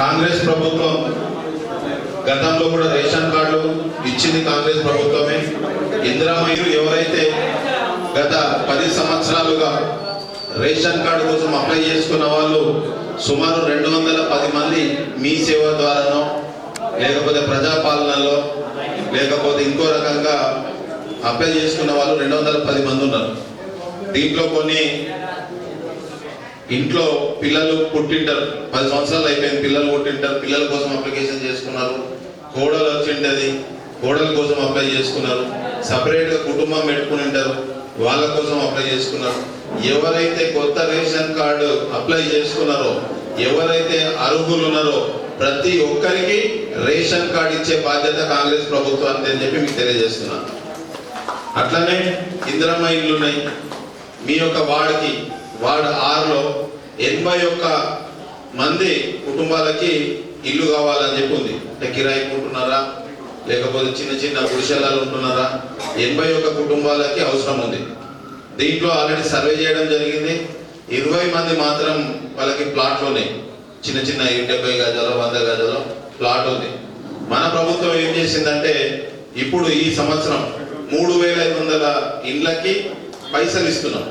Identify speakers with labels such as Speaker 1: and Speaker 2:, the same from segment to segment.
Speaker 1: కాంగ్రెస్ ప్రభుత్వం గతంలో కూడా రేషన్ కార్డు ఇచ్చింది కాంగ్రెస్ ప్రభుత్వమే. ఇందిరామయ్యూ ఎవరైతే గత పది సంవత్సరాలుగా రేషన్ కార్డు కోసం అప్లై చేసుకున్న వాళ్ళు సుమారు రెండు వందల పది మంది మీ సేవ ద్వారానో లేకపోతే ప్రజాపాలనలో లేకపోతే ఇంకో రకంగా అప్లై చేసుకున్న వాళ్ళు రెండు వందల పది మంది ఉన్నారు. దీంట్లో కొన్ని ఇంట్లో పిల్లలు పుట్టింటారు. పది సంవత్సరాలు అయిపోయింది పిల్లలు పుట్టింటారు. పిల్లల కోసం అప్లికేషన్ చేసుకున్నారు. కోడలు వచ్చింటది కోడల కోసం అప్లై చేసుకున్నారు. సపరేట్గా కుటుంబం పెట్టుకుని ఉంటారు వాళ్ళ కోసం అప్లై చేసుకున్నారు. ఎవరైతే కొత్త రేషన్ కార్డు అప్లై చేసుకున్నారో ఎవరైతే అర్హులు ఉన్నారో ప్రతి ఒక్కరికి రేషన్ కార్డు ఇచ్చే బాధ్యత కాంగ్రెస్ ప్రభుత్వానికి అని చెప్పి మీకు తెలియజేస్తున్నాను. అట్లనే ఇందిరమ్మ ఇల్లు ఉన్నాయి మీ యొక్క వార్డుకి వార్డు ఆరులో ఎనభై ఒక్క మంది కుటుంబాలకి ఇల్లు కావాలని చెప్పి ఉంది అంటే కిరాయికి ఉంటున్నారా లేకపోతే చిన్న చిన్న గుడిసెలాలు ఉంటున్నారా? ఎనభై ఒక్క కుటుంబాలకి అవసరం ఉంది. దీంట్లో ఆల్రెడీ సర్వే చేయడం జరిగింది. ఇరవై మంది మాత్రం వాళ్ళకి ప్లాట్లు ఉన్నాయి. చిన్న చిన్న డెబ్బై గజాలు వంద గజాలు ప్లాట్ ఉంది. మన ప్రభుత్వం ఏం చేసిందంటే ఇప్పుడు ఈ సంవత్సరం మూడు వేల ఐదు వందల ఇండ్లకి పైసలు ఇస్తున్నాం.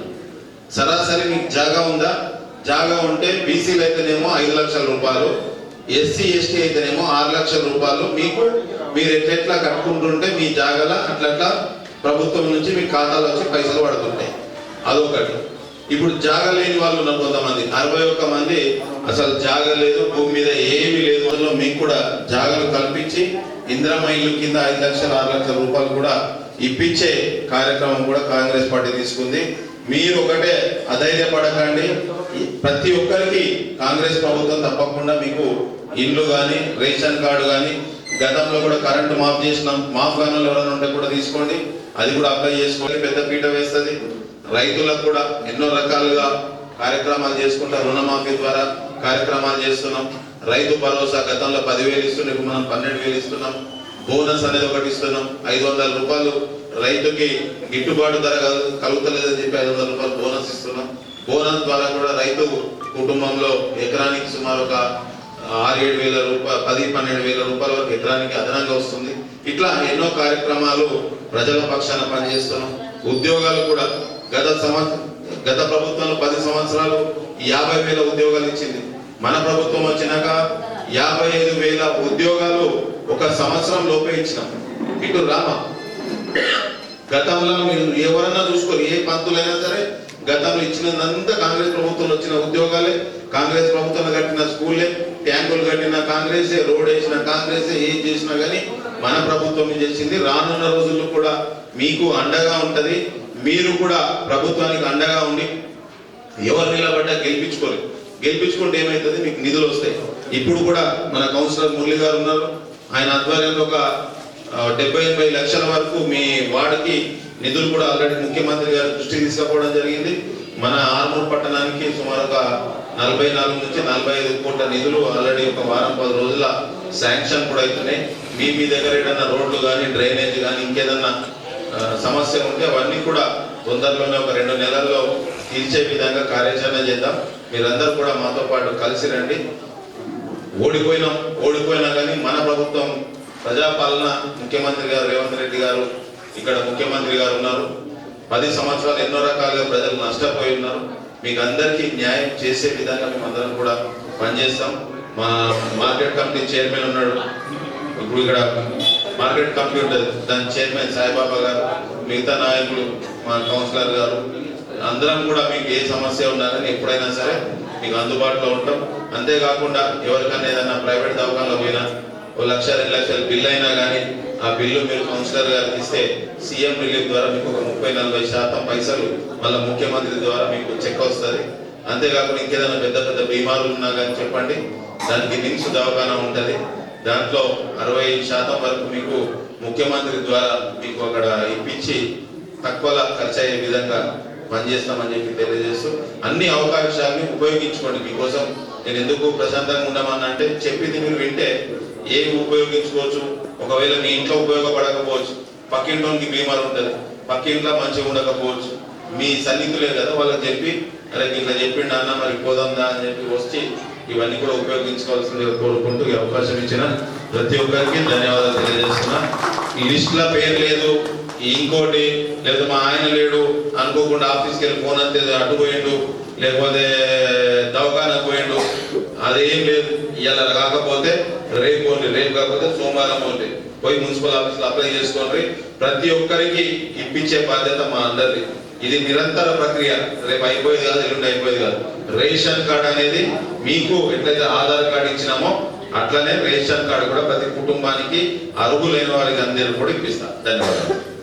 Speaker 1: సరాసరి మీకు జాగా ఉందా? జాగా ఉంటే బీసీలు అయితేనేమో ఐదు లక్షల రూపాయలు ఎస్సీ ఎస్టీ అయితేనేమో ఆరు లక్షల రూపాయలు. మీకు మీరు ఎట్లెట్లా కట్టుకుంటుంటే మీ జాగాల అట్లట్లా ప్రభుత్వం నుంచి మీ ఖాతాలో వచ్చి పైసలు పడుతుంటాయి. అదొకటి. ఇప్పుడు జాగ లేని వాళ్ళు ఉన్నారు కొంతమంది. అరవై ఒక్క మంది అసలు జాగ లేదు భూమి మీద ఏమీ లేదు. అందులో మీకు కూడా జాగలు కల్పించి ఇందిరమ్మ ఇల్లు కింద ఐదు లక్షల ఆరు లక్షల రూపాయలు కూడా ఇప్పించే కార్యక్రమం కూడా కాంగ్రెస్ పార్టీ తీసుకుంది. మీరు ఒకటే అధైర్యపడకండి. ప్రతి ఒక్కరికి కాంగ్రెస్ ప్రభుత్వం తప్పకుండా మీకు ఇల్లు కానీ రేషన్ కార్డు కానీ గతంలో కూడా కరెంటు మాఫ్ చేసినాం మాఫ్ కానీ ఎవరైనా ఉంటే కూడా తీసుకోండి. అది కూడా అప్లై చేసుకోండి. పెద్ద పీట వేస్తుంది. రైతులకు కూడా ఎన్నో రకాలుగా కార్యక్రమాలు చేసుకుంటా రుణమాఫీ ద్వారా కార్యక్రమాలు చేస్తున్నాం. రైతు భరోసా గతంలో పదివేలు ఇస్తున్నాం ఇప్పుడు మనం పన్నెండు వేలు ఇస్తున్నాం. బోనస్ అనేది ఒకటి ఇస్తున్నాం. ఐదు వందల రూపాయలు రైతుకి గిట్టుబాటు ధర కలుగుతలేదని చెప్పి ఐదు వందల రూపాయలు బోనస్ ఇస్తున్నాం. బోనస్ ద్వారా కూడా రైతు కుటుంబంలో ఎకరానికి సుమారు ఒక ఆరు ఏడు వేల రూపాయలు పది పన్నెండు వేల రూపాయల వరకు ఎకరానికి అదనంగా వస్తుంది. ఇట్లా ఎన్నో కార్యక్రమాలు ప్రజల పక్షాన పనిచేస్తున్నాం. ఉద్యోగాలు కూడా గత సంవత్సరం గత ప్రభుత్వంలో పది సంవత్సరాలు యాభై వేల ఉద్యోగాలు ఇచ్చింది. మన ప్రభుత్వం వచ్చినాక యాభై ఐదు వేల ఉద్యోగాలు ఒక సంవత్సరం లోపే ఇచ్చినాం. ఇటు రామ గతంలో మీరు ఎవరన్నా చూసుకోరు ఏ పంతులైనా సరే గతంలో ఇచ్చినంతా కాంగ్రెస్ ప్రభుత్వంలో వచ్చిన ఉద్యోగాలే కాంగ్రెస్ ప్రభుత్వం కట్టిన స్కూల్లే ట్యాంకులు కట్టిన కాంగ్రెసే రోడ్ వేసిన కాంగ్రెసే ఏం చేసినా కానీ మన ప్రభుత్వం చేసింది? రానున్న రోజుల్లో కూడా మీకు అండగా ఉంటది మీరు కూడా ప్రభుత్వానికి అండగా ఉండి ఎవరు నిలబడ్డా గెలిపించుకోరు. గెలిపించుకుంటే ఏమవుతుంది మీకు నిధులు వస్తాయి. ఇప్పుడు కూడా మన కౌన్సిలర్ మురళి గారు ఉన్నారు. ఆయన ఆధ్వర్యంలో ఒక డెబ్బై ఎనభై లక్షల వరకు మీ వార్డుకి నిధులు కూడా ఆల్రెడీ ముఖ్యమంత్రి గారు దృష్టికి తీసుకుపోవడం జరిగింది. మన ఆర్మూర్ పట్టణానికి సుమారు ఒక నలభై నాలుగు నుంచి నలభై ఐదు కోట్ల నిధులు ఆల్రెడీ ఒక వారం పది రోజుల శాంక్షన్ కూడా అవుతున్నాయి. మీ మీ దగ్గర ఏదైనా రోడ్లు కానీ డ్రైనేజ్ కానీ ఇంకేదన్నా సమస్య ఉంటే అవన్నీ కూడా తొందరలోనే ఒక రెండు నెలల్లో తీర్చే విధంగా కార్యాచరణ చేద్దాం. మీరందరూ కూడా మాతో పాటు కలిసి రండి. ఓడిపోయినాం ఓడిపోయినా కానీ మన ప్రభుత్వం ప్రజాపాలన ముఖ్యమంత్రి గారు రేవంత్ రెడ్డి గారు ఇక్కడ ముఖ్యమంత్రి గారు ఉన్నారు. పది సంవత్సరాలు ఎన్నో రకాలుగా ప్రజలు నష్టపోయి ఉన్నారు. మీకు అందరికీ న్యాయం చేసే విధంగా మేము అందరం కూడా పనిచేస్తాం. మా మార్కెట్ కమిటీ చైర్మన్ ఉన్నాడు. ఇప్పుడు ఇక్కడ మార్కెట్ కమిటీ ఉంటుంది. దాని చైర్మన్ సాయిబాబా గారు మిగతా నాయకులు మా కౌన్సిలర్ గారు అందరం కూడా మీకు ఏ సమస్య ఉన్నారని ఎప్పుడైనా సరే మీకు అందుబాటులో ఉంటాం. అంతేకాకుండా ఎవరికైనా ఏదైనా ప్రైవేట్ దవాఖానలో పోయినా ఓ లక్ష రెండు లక్షల బిల్లు అయినా కానీ ఆ బిల్లు మీరు కౌన్సిలర్ గారికి ఇస్తే సీఎం రిలీఫ్ ద్వారా మీకు ఒక ముప్పై నలభై శాతం పైసలు మళ్ళీ ముఖ్యమంత్రి ద్వారా మీకు చెక్ వస్తుంది. అంతేకాకుండా ఇంకేదైనా పెద్ద పెద్ద బీమారులు ఉన్నా కానీ చెప్పండి. దానికి నిమ్స్ దవాఖానా ఉంటుంది. దాంట్లో అరవై శాతం వరకు మీకు ముఖ్యమంత్రి ద్వారా మీకు అక్కడ ఇప్పించి తక్కువలో ఖర్చు అయ్యే విధంగా పనిచేస్తామని చెప్పి తెలియజేస్తూ అన్ని అవకాశాలని ఉపయోగించుకోండి. మీకోసం నేను ఎందుకు ప్రశాంతంగా ఉండమని అంటే చెప్పింది మీరు వింటే ఏమి ఉపయోగించుకోవచ్చు? ఒకవేళ మీ ఇంట్లో ఉపయోగపడకపోవచ్చు. పక్కింటోనికి బీమారు ఉంటుంది. పక్కింట్లో మంచిగా ఉండకపోవచ్చు. మీ సన్నిహితులే కదా వాళ్ళకి చెప్పి అరే ఇట్లా చెప్పిండు అన్న మరి పోదాందా అని చెప్పి వచ్చి ఇవన్నీ కూడా ఉపయోగించుకోవాల్సిందిగా కోరుకుంటూ ఈ అవకాశం ఇచ్చిన ప్రతి ఒక్కరికి ధన్యవాదాలు తెలియజేస్తున్నా. ఈ లిస్ట్లో పేరు లేదు ఇంకోటి లేదా మా ఆయన లేడు అనుకోకుండా ఆఫీస్కి వెళ్ళి ఫోన్ అంతే అటు పోయిండు లేకపోతే దవాఖానా పోయిండు అదేం లేదు. ఇలా కాకపోతే రేపు ఓన్లీ రేపు కాకపోతే సోమవారం ఓన్లీ పోయి మున్సిపల్ ఆఫీస్లో అప్లై చేసుకోండి. ప్రతి ఒక్కరికి ఇప్పించే బాధ్యత మా అందరిది. ఇది నిరంతర ప్రక్రియ. రేపు అయిపోయేది కాదు ఎల్లుండి అయిపోయేది కాదు. రేషన్ కార్డ్ అనేది మీకు ఎట్లయితే ఆధార్ కార్డు ఇచ్చినామో అట్లనే రేషన్ కార్డు కూడా ప్రతి కుటుంబానికి అర్హులైన వారికి అందరూ కూడా ఇప్పిస్తాం. ధన్యవాదాలు.